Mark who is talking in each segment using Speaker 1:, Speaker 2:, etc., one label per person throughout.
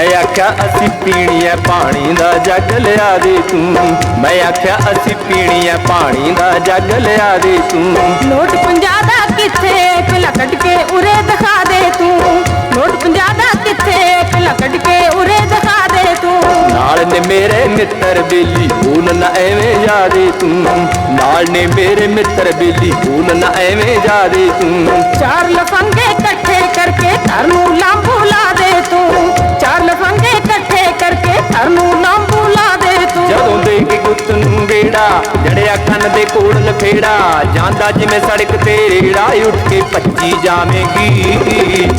Speaker 1: ਆਖਿਆ ਅਸੀਂ ਪੀਣੀ ਐ ਪਾਣੀ ਦਾ ਜੱਗ ਲਿਆ ਦੇ ਤੂੰ। ਮੈਂ ਆਖਿਆ ਅਸੀਂ ਪੀਣੀ ਐ ਪਾਣੀ ਦਾ ਜੱਗ ਲਿਆ ਦੇ ਤੂੰ।
Speaker 2: ਨੋਟ 50 ਦਾ ਕਿੱਥੇ ਪਹਿਲਾਂ ਕੱਢ ਕੇ ਉਰੇ ਦਿਖਾ ਦੇ ਤੂੰ। ਨੋਟ 50 ਦਾ ਕਿੱਥੇ ਪਹਿਲਾਂ ਕੱਢ ਕੇ ਉਰੇ ਦਿਖਾ ਦੇ ਤੂੰ।
Speaker 1: ਨਾਲ ਨੇ ਮੇਰੇ ਮਿੱਤਰ ਬੇਲੀ ਭੂਲ ਨਾ ਐਵੇਂ ਜਾਦੇ ਤੂੰ। ਨਾਲ ਨੇ ਮੇਰੇ ਮਿੱਤਰ ਬੇਲੀ ਭੂਲ ਨਾ ਐਵੇਂ ਜਾਦੇ ਤੂੰ।
Speaker 2: ਚਾਰ ਲਫੰਗੇ ਇਕੱਠੇ ਕਰਕੇ ਧਰ ਨੂੰ ਲਾਂਬੂ ਲਾ ਦੇ ਤੂੰ। ਕਰਕੇ ਧਰ ਨੂੰ ਦੇ ਤੂੰ।
Speaker 1: ਜਦੋਂ ਦੇ ਕੇ ਗੁੱਤ ਨੂੰ ਗੇੜਾ ਜੜਿਆ ਕੰਨ ਦੇ ਕੋਲ ਲਫੇੜਾ, ਜਾਂਦਾ ਜਿਵੇਂ ਸੜਕ ਤੇ ਰੇੜਾ ਉੱਠ ਕੇ ਭੱਜੀ ਜਾਵੇਂਗੀ।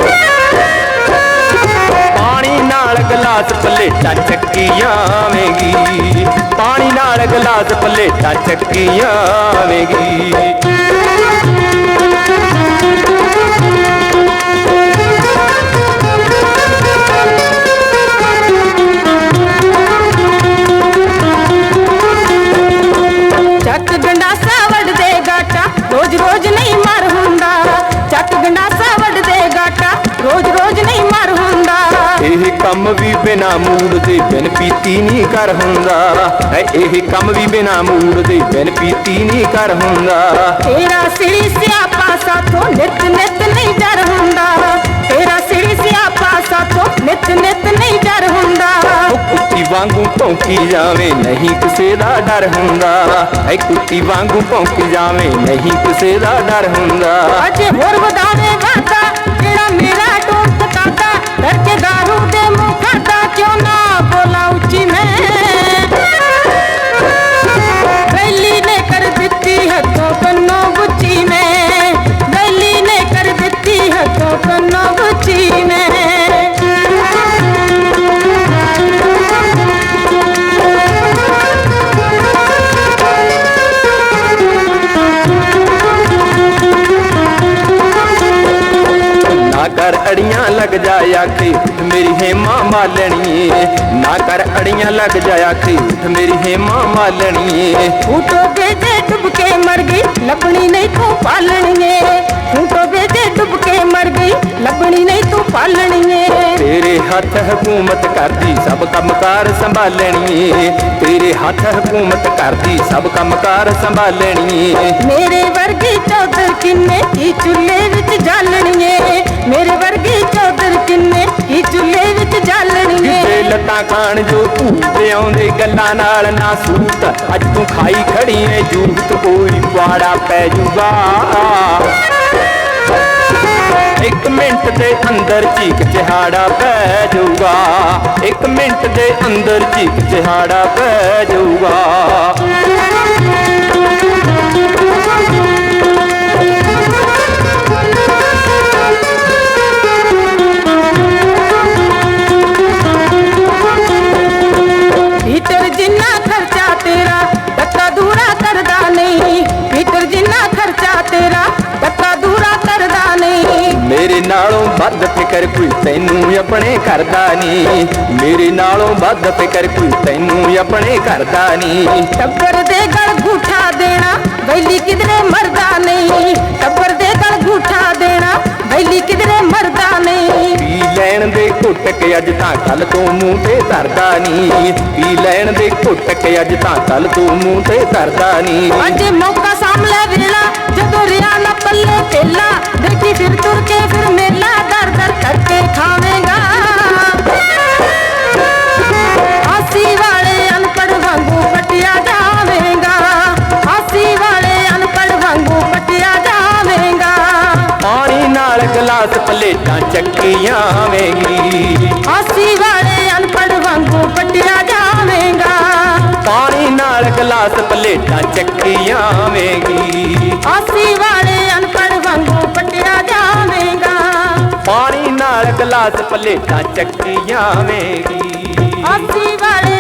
Speaker 1: ਪਾਣੀ ਨਾਲ ਗਲਾਸ ਪਲੇਟਾਂ ਚੱਕੀ ਆਵੇਂਗੀ। ਪਾਣੀ ਨਾਲ ਗਲਾਸ ਪਲੇਟਾਂ ਚੱਕੀ ਆਵੇਂਗੀ। ਕੰਮ ਵੀ ਬਿਨਾ ਮੂਡ ਦੇ ਬਿਨ ਪੀਤੀ ਨਹੀਂ ਕਰ ਹੁੰਦਾ। ਐ ਇਹ ਕੰਮ ਵੀ ਬਿਨਾ ਮੂਡ ਦੇ ਬਿਨ ਪੀਤੀ ਨਹੀਂ ਕਰ ਹੁੰਦਾ।
Speaker 2: ਤੇਰਾ ਸਿੜੀ ਸਿਆਪਾ ਸਾਥੋਂ ਨਿਤ ਨਿਤ ਨਹੀਂ ਡਰ ਹੁੰਦਾ। ਤੇਰਾ ਸਿੜੀ ਸਿਆਪਾ ਸਾਥੋਂ ਨਿਤ ਨਿਤ ਨਹੀਂ ਡਰ ਹੁੰਦਾ।
Speaker 1: ਕੁੱਤੀ ਵਾਂਗੂ ਭੌਂਕੀ ਜਾਵੇ ਨਹੀਂ ਕਿਸੇ ਦਾ ਡਰ ਹੁੰਦਾ। ਐ ਕੁੱਤੀ ਵਾਂਗੂ ਭੌਂਕੀ ਜਾਵੇ ਨਹੀਂ ਕਿਸੇ ਦਾ ਡਰ ਹੁੰਦਾ।
Speaker 2: ਅਜੇ ਹੋਰ ਵਧਾਵੇ ਵਾਦਾ ਜਿਹੜਾ ਮੇਰਾ ਟੋਟ ਕਾਦਾ ਕਰਕੇ ਦੇ
Speaker 1: ਅੜੀਆਂ ਲੱਗ ਜਾ ਆਖੇ ਮੇਰੀ ਹੇਮਾ ਮਾਲਣੀ ਨਾ ਕਰ ਅੜੀਆਂ ਲੱਗ ਜਾ ਆਖੇ ਮੇਰੀ ਹੇਮਾ ਮਾਲਣੀ
Speaker 2: ਫੂਟੋ ਬੇਟੇ ਡੁੱਬ ਕੇ ਮਰ ਗਈ ਲੱਭਣੀ ਨਹੀਂ ਤੂੰ ਪਾਲਣੀਏ ਫੂਟੋ ਬੇਟੇ ਡੁੱਬ ਕੇ ਮਰ ਗਈ ਲੱਭਣੀ ਨਹੀਂ ਤੂੰ ਪਾਲਣੀਏ
Speaker 1: ਤੇਰੇ ਹੱਥ ਹਕੂਮਤ ਕਰਦੀ ਸਭ ਕੰਮਕਾਰ ਸੰਭਾਲਣੀ ਏ ਤੇਰੇ ਹੱਥ ਹਕੂਮਤ ਕਰਦੀ ਸਭ ਕੰਮਕਾਰ ਸੰਭਾਲਣੀ ਏ
Speaker 2: ਮੇਰੇ ਵਰਗੀ ਚੌਧਰ ਕਿੰਨੇ ਕੀ ਚੁੱਲ੍ਹੇ ਚੁੱਲ੍ਹੇ ਵਿੱਚ
Speaker 1: ਕਿਤੇ
Speaker 2: ਜਾਲਣੀਏ
Speaker 1: ਲੱਤਾਂ ਖਾਣ ਜੋ ਭੂਤੇ ਆਉਂਦੇ ਗੱਲਾਂ ਨਾਲ ਨਾ ਸੂਤ। ਅੱਜ ਤੂੰ ਖਾਈ ਖੜੀ ਏ, ਜੂਤ ਕੋਈ ਪਾੜਾ ਪੈ ਜੂਗਾ। ਇੱਕ ਮਿੰਟ ਦੇ ਅੰਦਰ ਚੀਕ ਚਿਹਾੜਾ ਪੈ ਜਾਊਗਾ। ਇੱਕ ਮਿੰਟ ਦੇ ਅੰਦਰ ਚੀਕ ਚਿਹਾੜਾ ਪੈ ਜਾਊਗਾ। ਮੇਰੇ ਨਾਲੋਂ ਵੱਧ ਫਿਕਰ ਕੋਈ ਤੈਨੂੰ ਆਪਣੇ ਕਰਦਾ ਨਹੀਂ ਮੇਰੇ ਨਾਲੋਂ ਵੱਧ ਫਿਕਰ ਕੋਈ ਤੈਨੂੰ ਆਪਣੇ ਕਰਦਾ ਨਹੀਂ
Speaker 2: ਟੱਬਰ ਦੇ ਗਲ ਗੂਠਾ ਦੇਣਾ ਬੈਲੀ ਕਿਧਰੇ ਮਰਦਾ ਨਹੀਂ। ਟੱਬਰ ਦੇ ਗਲ ਗੂਠਾ ਦੇਣਾ ਬੈਲੀ ਕਿਧਰੇ ਮਰਦਾ ਨਹੀਂ।
Speaker 1: ਪੀ ਲੈਣ ਦੇ ਘੁੱਟ ਕੇ ਅੱਜ ਤਾਂ ਕੱਲ ਤੋਂ ਮੂੰਹ ਤੇ ਧਰਦਾ ਨਹੀਂ ਪੀ ਲੈਣ ਦੇ ਘੁੱਟ ਕੇ ਅੱਜ ਤਾਂ ਕੱਲ ਤੋਂ ਮੂੰਹ ਤੇ ਧਰਦਾ ਨਹੀਂ
Speaker 2: ਅੱਜ ਮੌਕਾ ਸਾਹਮਣੇ ਵੇਲਾ
Speaker 1: ਗਲਾਸ ਪਲੇਟਾਂ ਚੱਕੀਆਂ ਆਵੇਂਗੀ
Speaker 2: ਹਾਸੀ ਵਾਲੇ ਅਨਪੜ ਵਾਂਗੂ ਪਟਿਆ ਜਾਵੇਂਗਾ।
Speaker 1: ਪਾਣੀ ਨਾਲ ਗਲਾਸ ਪਲੇਟਾਂ ਚੱਕੀਆਂ ਆਵੇਂਗੀ
Speaker 2: ਹਾਸੀ ਵਾਲੇ ਅਨਪੜ ਵਾਂਗੂ ਪਟਿਆ ਜਾਵੇਂਗਾ।
Speaker 1: ਪਾਣੀ ਨਾਲ ਗਲਾਸ ਪਲੇਟਾਂ ਚੱਕੀਆਂ ਆਵੇਂਗੀ
Speaker 2: ਹਾਸੀ ਵਾਲੇ